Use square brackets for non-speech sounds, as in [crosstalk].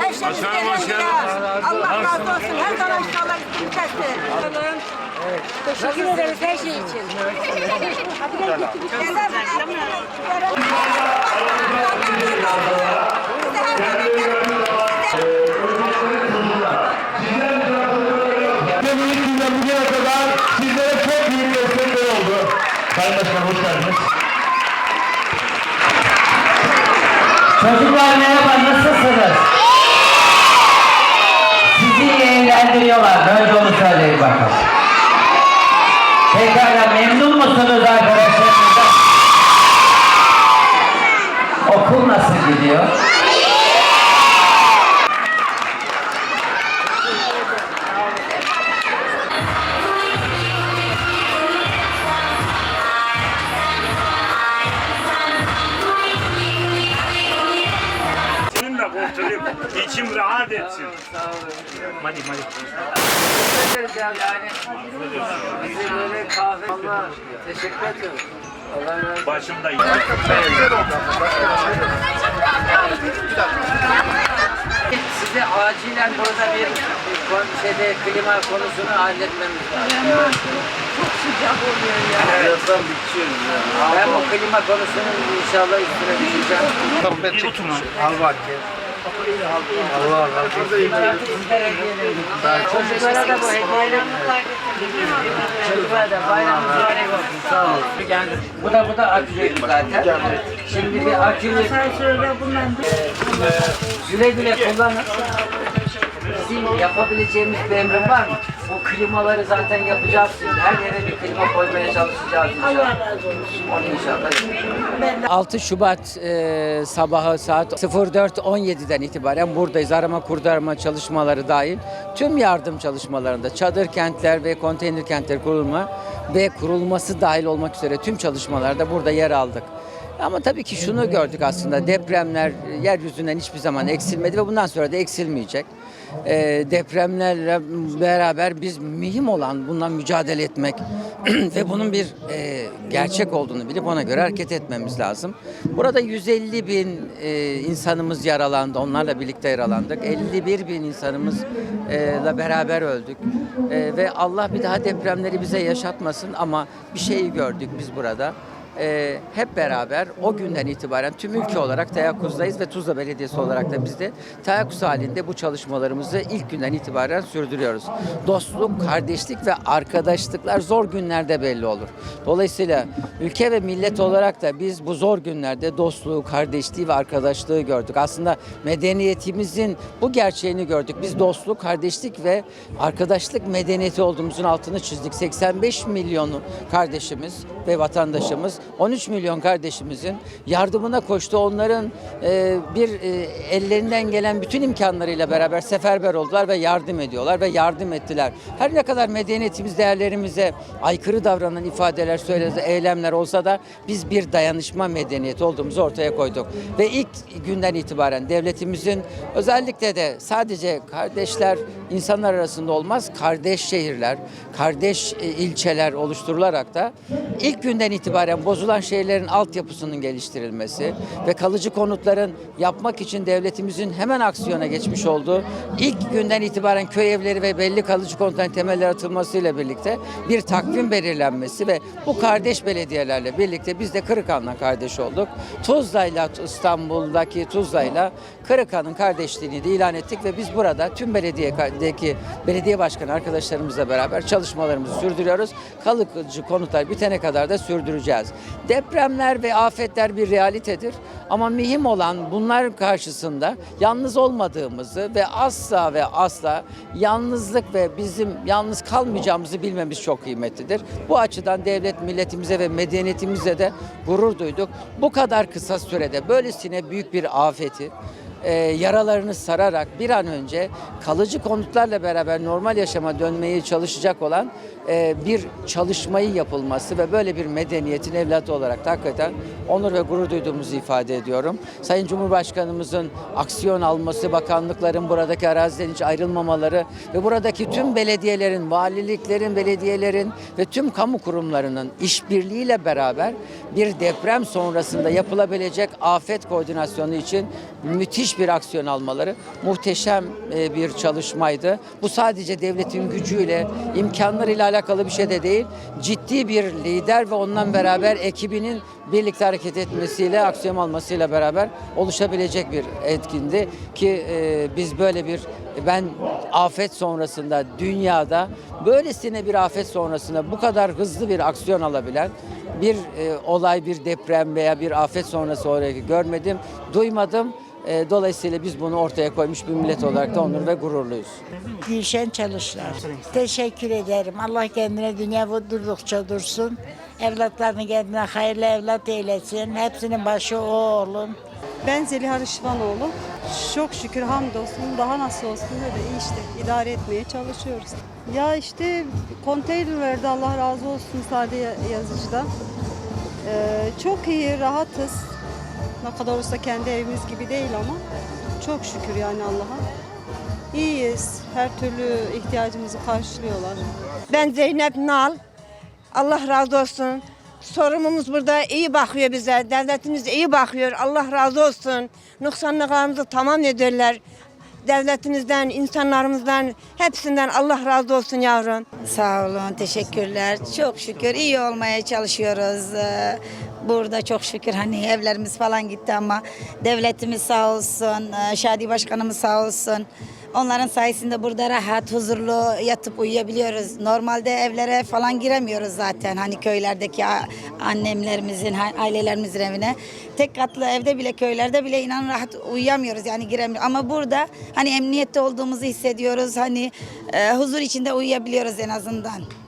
Her şey bizden ya. Allah razı olsun. Her zaman inşallah üstünü kessin. Teşekkür ederiz her şey için. Çok büyük destekler oldu. Sayın Başkanım hoş geldiniz. Çocuklar merhaba nasılsınız? Sizi eğlendiriyorlar. Önce onu söyleyin bakalım. Pekala memnun musunuz arkadaşlarınızdan? İçim rahat etsin. Hadi hadi. Yani bize böyle kahve teşekkür ediyorum. Allah razı olsun. Başımda Size acilen burada bir, bir şeyde klima konusunu halletmemiz lazım. Çok sıcak oluyor ya. Birazdan bitiyoruz ya. Ben bu klima konusunu inşallah üstüne düşeceğim. Çocuklara da hediyeler. Çocuklara da bayram mübarek olsun. Sağ olun. Bu da bu da akülü zaten. Şimdi bir akülü. Söyle bundan. Güle güle kullanın. Bizim yapabileceğimiz bir emrim var mı? Bu klimaları zaten yapacağız şimdi. Her yere bir klima koymaya çalışacağız inşallah. Allah razı olsun. Onu inşallah. 6 Şubat e, sabahı saat 04.17'den itibaren buradayız. Arama kurtarma çalışmaları dahil tüm yardım çalışmalarında çadır kentler ve konteyner kentler kurulma ve kurulması dahil olmak üzere tüm çalışmalarda burada yer aldık. Ama tabii ki şunu gördük aslında depremler yeryüzünden hiçbir zaman eksilmedi ve bundan sonra da eksilmeyecek. Ee, depremlerle beraber biz mühim olan bundan mücadele etmek [clears throat] ve bunun bir e, gerçek olduğunu bilip ona göre hareket etmemiz lazım. Burada 150 bin e, insanımız yaralandı, onlarla birlikte yaralandık. 51 bin insanımızla beraber öldük. E, ve Allah bir daha depremleri bize yaşatmasın ama bir şeyi gördük biz burada e, hep beraber o günden itibaren tüm ülke olarak teyakkuzdayız ve Tuzla Belediyesi olarak da biz de teyakkuz halinde bu çalışmalarımızı ilk günden itibaren sürdürüyoruz. Dostluk, kardeşlik ve arkadaşlıklar zor günlerde belli olur. Dolayısıyla ülke ve millet olarak da biz bu zor günlerde dostluğu, kardeşliği ve arkadaşlığı gördük. Aslında medeniyetimizin bu gerçeğini gördük. Biz dostluk, kardeşlik ve arkadaşlık medeniyeti olduğumuzun altını çizdik. 85 milyonu kardeşimiz ve vatandaşımız 13 milyon kardeşimizin yardımına koştu. Onların e, bir e, ellerinden gelen bütün imkanlarıyla beraber seferber oldular ve yardım ediyorlar ve yardım ettiler. Her ne kadar medeniyetimiz değerlerimize aykırı davranan ifadeler, söyledi, eylemler olsa da biz bir dayanışma medeniyeti olduğumuzu ortaya koyduk. Ve ilk günden itibaren devletimizin özellikle de sadece kardeşler insanlar arasında olmaz, kardeş şehirler, kardeş e, ilçeler oluşturularak da ilk günden itibaren bozulan şehirlerin altyapısının geliştirilmesi ve kalıcı konutların yapmak için devletimizin hemen aksiyona geçmiş olduğu ilk günden itibaren köy evleri ve belli kalıcı konutların temeller atılmasıyla birlikte bir takvim belirlenmesi ve bu kardeş belediyelerle birlikte biz de Kırıkhan'la kardeş olduk. Tuzla'yla İstanbul'daki Tuzla'yla Kırıkhan'ın kardeşliğini de ilan ettik ve biz burada tüm belediyedeki belediye başkanı arkadaşlarımızla beraber çalışmalarımızı sürdürüyoruz. Kalıcı konutlar bitene kadar da sürdüreceğiz. Depremler ve afetler bir realitedir ama mühim olan bunlar karşısında yalnız olmadığımızı ve asla ve asla yalnızlık ve bizim yalnız kalmayacağımızı bilmemiz çok kıymetlidir. Bu açıdan devlet milletimize ve medeniyetimize de gurur duyduk. Bu kadar kısa sürede böylesine büyük bir afeti e, yaralarını sararak bir an önce kalıcı konutlarla beraber normal yaşama dönmeyi çalışacak olan e, bir çalışmayı yapılması ve böyle bir medeniyetin evlatı olarak da hakikaten onur ve gurur duyduğumuzu ifade ediyorum. Sayın Cumhurbaşkanımızın aksiyon alması, bakanlıkların buradaki araziden hiç ayrılmamaları ve buradaki tüm belediyelerin, valiliklerin, belediyelerin ve tüm kamu kurumlarının işbirliğiyle beraber bir deprem sonrasında yapılabilecek afet koordinasyonu için müthiş müthiş bir aksiyon almaları muhteşem e, bir çalışmaydı. Bu sadece devletin gücüyle, imkanlarıyla alakalı bir şey de değil. Ciddi bir lider ve ondan beraber ekibinin birlikte hareket etmesiyle, aksiyon almasıyla beraber oluşabilecek bir etkindi ki e, biz böyle bir ben afet sonrasında dünyada böylesine bir afet sonrasında bu kadar hızlı bir aksiyon alabilen bir e, olay, bir deprem veya bir afet sonrası olarak görmedim, duymadım. E, dolayısıyla biz bunu ortaya koymuş bir millet olarak da onur ve gururluyuz. Gülşen Çalışlar. Teşekkür ederim. Allah kendine dünya durdukça dursun. Evlatlarını kendine hayırlı evlat eylesin. Hepsinin başı o oğlum. Ben Zeliha Rışvanoğlu. Çok şükür hamdolsun daha nasıl olsun öyle iyi işte idare etmeye çalışıyoruz. Ya işte konteyner verdi Allah razı olsun Sade Yazıcı'dan. Ee, çok iyi rahatız. Ne kadar olsa kendi evimiz gibi değil ama çok şükür yani Allah'a. İyiyiz. Her türlü ihtiyacımızı karşılıyorlar. Ben Zeynep Nal. Allah razı olsun. Sorumumuz burada iyi bakıyor bize. Devletimiz iyi bakıyor. Allah razı olsun. Noksanlıklarımızı tamam ederler. Devletimizden, insanlarımızdan, hepsinden Allah razı olsun yavrum. Sağ olun, teşekkürler. Çok şükür iyi olmaya çalışıyoruz. Burada çok şükür hani evlerimiz falan gitti ama devletimiz sağ olsun, e, Şadi Başkanımız sağ olsun. Onların sayesinde burada rahat, huzurlu yatıp uyuyabiliyoruz. Normalde evlere falan giremiyoruz zaten. Hani köylerdeki annemlerimizin, ailelerimizin evine. Tek katlı evde bile, köylerde bile inan rahat uyuyamıyoruz. Yani giremiyoruz. Ama burada hani emniyette olduğumuzu hissediyoruz. Hani e, huzur içinde uyuyabiliyoruz en azından.